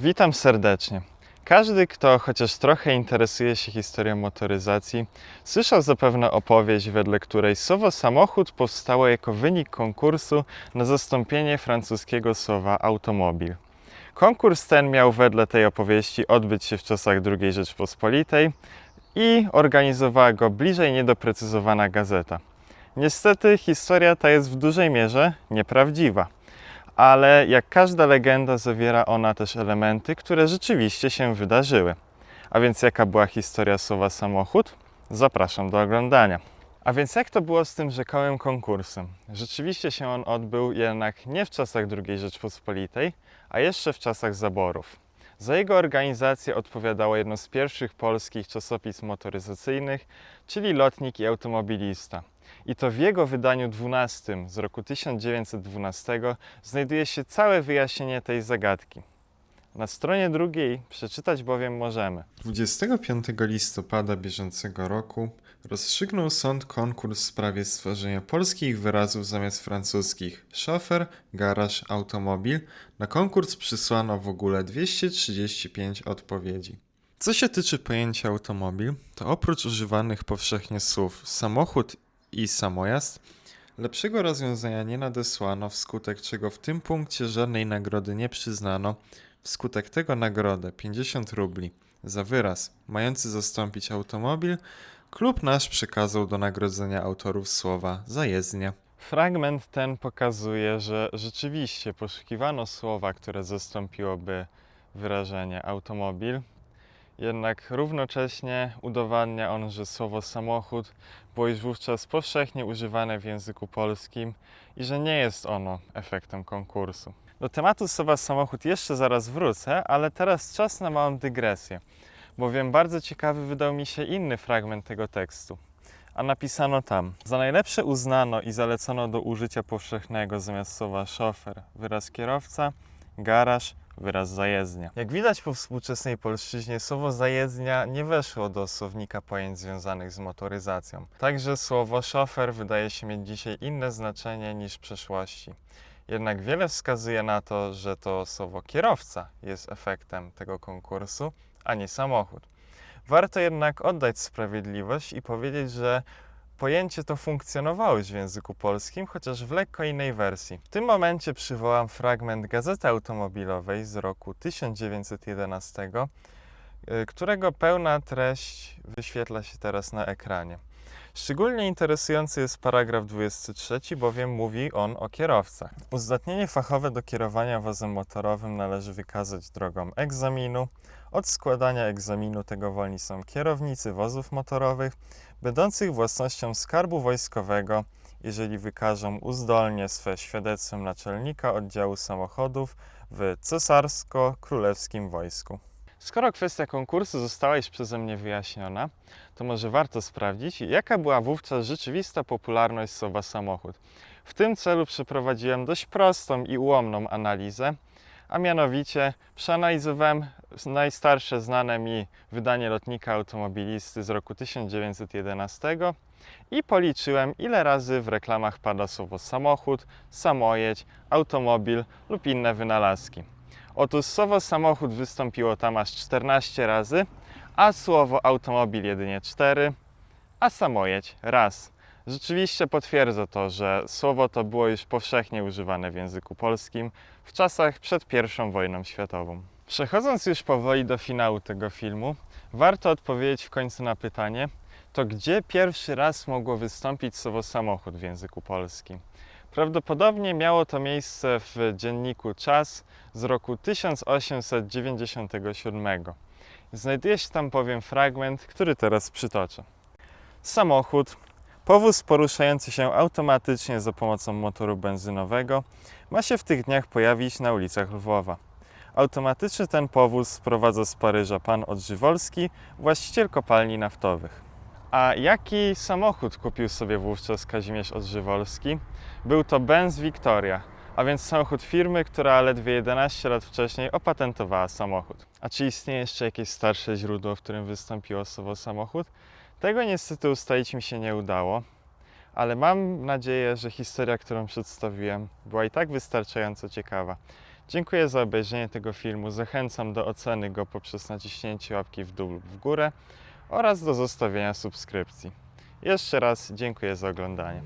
Witam serdecznie. Każdy, kto chociaż trochę interesuje się historią motoryzacji, słyszał zapewne opowieść, wedle której słowo samochód powstało jako wynik konkursu na zastąpienie francuskiego słowa automobil. Konkurs ten miał wedle tej opowieści odbyć się w czasach II Rzeczpospolitej i organizowała go bliżej niedoprecyzowana gazeta. Niestety historia ta jest w dużej mierze nieprawdziwa ale jak każda legenda zawiera ona też elementy, które rzeczywiście się wydarzyły. A więc jaka była historia słowa samochód? Zapraszam do oglądania. A więc jak to było z tym rzekołym konkursem? Rzeczywiście się on odbył jednak nie w czasach II Rzeczpospolitej, a jeszcze w czasach zaborów. Za jego organizację odpowiadało jedno z pierwszych polskich czasopism motoryzacyjnych, czyli Lotnik i Automobilista. I to w jego wydaniu 12 z roku 1912 znajduje się całe wyjaśnienie tej zagadki. Na stronie drugiej przeczytać bowiem możemy. 25 listopada bieżącego roku rozstrzygnął sąd konkurs w sprawie stworzenia polskich wyrazów zamiast francuskich szofer, garaż, automobil. Na konkurs przysłano w ogóle 235 odpowiedzi. Co się tyczy pojęcia automobil, to oprócz używanych powszechnie słów samochód i samojazd, lepszego rozwiązania nie nadesłano, wskutek czego w tym punkcie żadnej nagrody nie przyznano. Wskutek tego nagrodę 50 rubli za wyraz mający zastąpić automobil, klub nasz przekazał do nagrodzenia autorów słowa zajezdnia. Fragment ten pokazuje, że rzeczywiście poszukiwano słowa, które zastąpiłoby wyrażenie automobil, jednak równocześnie udowadnia on, że słowo samochód było już wówczas powszechnie używane w języku polskim i że nie jest ono efektem konkursu. Do tematu słowa samochód jeszcze zaraz wrócę, ale teraz czas na małą dygresję, bowiem bardzo ciekawy wydał mi się inny fragment tego tekstu. A napisano tam: Za najlepsze uznano i zalecono do użycia powszechnego zamiast słowa szofer wyraz kierowca, garaż, wyraz zajezdnia. Jak widać po współczesnej polszczyźnie, słowo zajezdnia nie weszło do słownika pojęć związanych z motoryzacją. Także słowo szofer wydaje się mieć dzisiaj inne znaczenie niż w przeszłości. Jednak wiele wskazuje na to, że to słowo kierowca jest efektem tego konkursu, a nie samochód. Warto jednak oddać sprawiedliwość i powiedzieć, że pojęcie to funkcjonowało już w języku polskim, chociaż w lekko innej wersji. W tym momencie przywołam fragment Gazety Automobilowej z roku 1911, y, którego pełna treść wyświetla się teraz na ekranie. Szczególnie interesujący jest paragraf 23, bowiem mówi on o kierowcach. Uzdatnienie fachowe do kierowania wozem motorowym należy wykazać drogą egzaminu. Od składania egzaminu tego wolni są kierownicy wozów motorowych, będących własnością Skarbu Wojskowego, jeżeli wykażą uzdolnie swe świadectwem naczelnika oddziału samochodów w cesarsko-królewskim wojsku. Skoro kwestia konkursu została już przeze mnie wyjaśniona, to może warto sprawdzić, jaka była wówczas rzeczywista popularność słowa samochód. W tym celu przeprowadziłem dość prostą i ułomną analizę, a mianowicie przeanalizowałem najstarsze znane mi wydanie lotnika automobilisty z roku 1911 i policzyłem, ile razy w reklamach pada słowo samochód, samojedź, automobil lub inne wynalazki. Otóż słowo samochód wystąpiło tam aż 14 razy, a słowo automobil jedynie 4, a samojedź raz. Rzeczywiście potwierdza to, że słowo to było już powszechnie używane w języku polskim w czasach przed I wojną światową. Przechodząc już powoli do finału tego filmu, warto odpowiedzieć w końcu na pytanie, to gdzie pierwszy raz mogło wystąpić słowo samochód w języku polskim? Prawdopodobnie miało to miejsce w dzienniku Czas z roku 1897. Znajduje się tam bowiem fragment, który teraz przytoczę. Samochód, powóz poruszający się automatycznie za pomocą motoru benzynowego, ma się w tych dniach pojawić na ulicach Lwowa. Automatyczny ten powóz sprowadza z Paryża pan Odżywolski, właściciel kopalni naftowych. A jaki samochód kupił sobie wówczas Kazimierz Odżywolski? Był to Benz Victoria, a więc samochód firmy, która ledwie 11 lat wcześniej opatentowała samochód. A czy istnieje jeszcze jakieś starsze źródło, w którym wystąpiło słowo samochód? Tego niestety ustalić mi się nie udało, ale mam nadzieję, że historia, którą przedstawiłem, była i tak wystarczająco ciekawa. Dziękuję za obejrzenie tego filmu. Zachęcam do oceny go poprzez naciśnięcie łapki w dół lub w górę oraz do zostawienia subskrypcji. Jeszcze raz dziękuję za oglądanie.